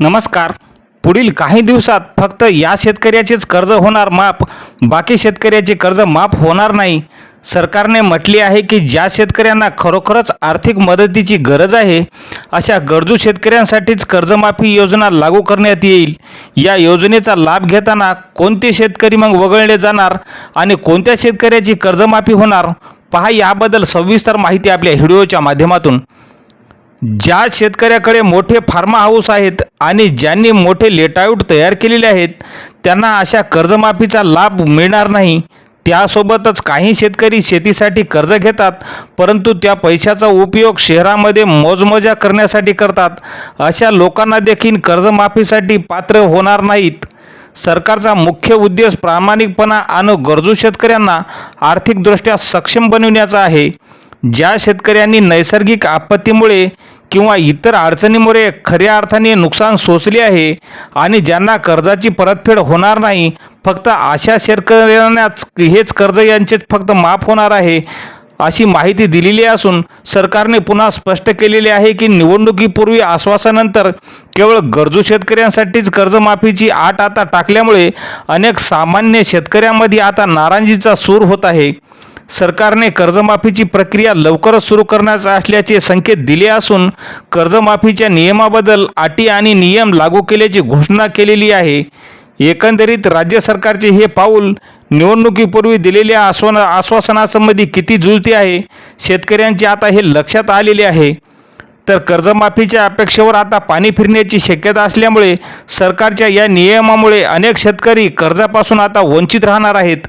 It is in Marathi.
नमस्कार. पुढील काही दिवसात फक्त या शेतकऱ्याचेच कर्ज होणार माफ बाकी शेतकऱ्याचे कर्ज माफ होणार नाही. सरकारने म्हटले आहे की ज्या शेतकऱ्यांना खरोखरच आर्थिक मदतीची गरज आहे अशा गरजू शेतकऱ्यांसाठीच कर्जमाफी योजना लागू करण्यात येईल. या योजनेचा लाभ घेताना कोणते शेतकरी मग वगळले जाणार आणि कोणत्या शेतकऱ्याची कर्जमाफी होणार? पहा याबद्दल सविस्तर माहिती आपल्या व्हिडिओच्या माध्यमातून. ज्या शेतकऱ्याकडे मोठे फार्मा हाऊस आहेत आणि ज्यांनी मोठे लेटआउट तयार केलेले आहेत त्यांना अशा कर्जमाफीचा लाभ मिळणार नाही. त्यासोबतच काही शेतकरी शेतीसाठी कर्ज घेतात परंतु त्या पैशाचा उपयोग शहरामध्ये मोजमजा करण्यासाठी करतात. अशा लोकांना देखील कर्जमाफीसाठी पात्र होणार नाहीत. सरकारचा मुख्य उद्देश प्रामाणिकपणा आणि गरजू शेतकऱ्यांना आर्थिकदृष्ट्या सक्षम बनविण्याचा आहे. ज्या शेतकऱ्यांनी नैसर्गिक आपत्तीमुळे किंवा इतर अडचणीमुळे खऱ्या अर्थाने नुकसान सोसले आहे आणि ज्यांना कर्जाची परतफेड होणार नाही फक्त अशा शेतकऱ्यांनाच हेच कर्ज यांचे फक्त माफ होणार आहे अशी माहिती दिलेली असून सरकारने पुन्हा स्पष्ट केलेले आहे की निवडणुकीपूर्वी आश्वासानंतर केवळ गरजू शेतकऱ्यांसाठीच कर्जमाफीची आट आता टाकल्यामुळे अनेक सामान्य शेतकऱ्यांमध्ये आता नाराजीचा सूर होत आहे. सरकारने कर्जमाफीची प्रक्रिया लवकरच सुरू करण्याचा असल्याचे संकेत दिले असून कर्जमाफीच्या नियमाबद्दल अटी आणि नियम लागू केल्याची घोषणा केलेली आहे. एकंदरीत राज्य सरकारचे हे पाऊल निवडणुकीपूर्वी दिलेल्या आश्वान आश्वासनासंबंधी किती जुळते आहे शेतकऱ्यांचे आता हे लक्षात आलेले आहे. तर कर्जमाफीच्या अपेक्षेवर आता पाणी फिरण्याची शक्यता असल्यामुळे सरकारच्या या नियमामुळे अनेक शेतकरी कर्जापासून आता वंचित राहणार आहेत.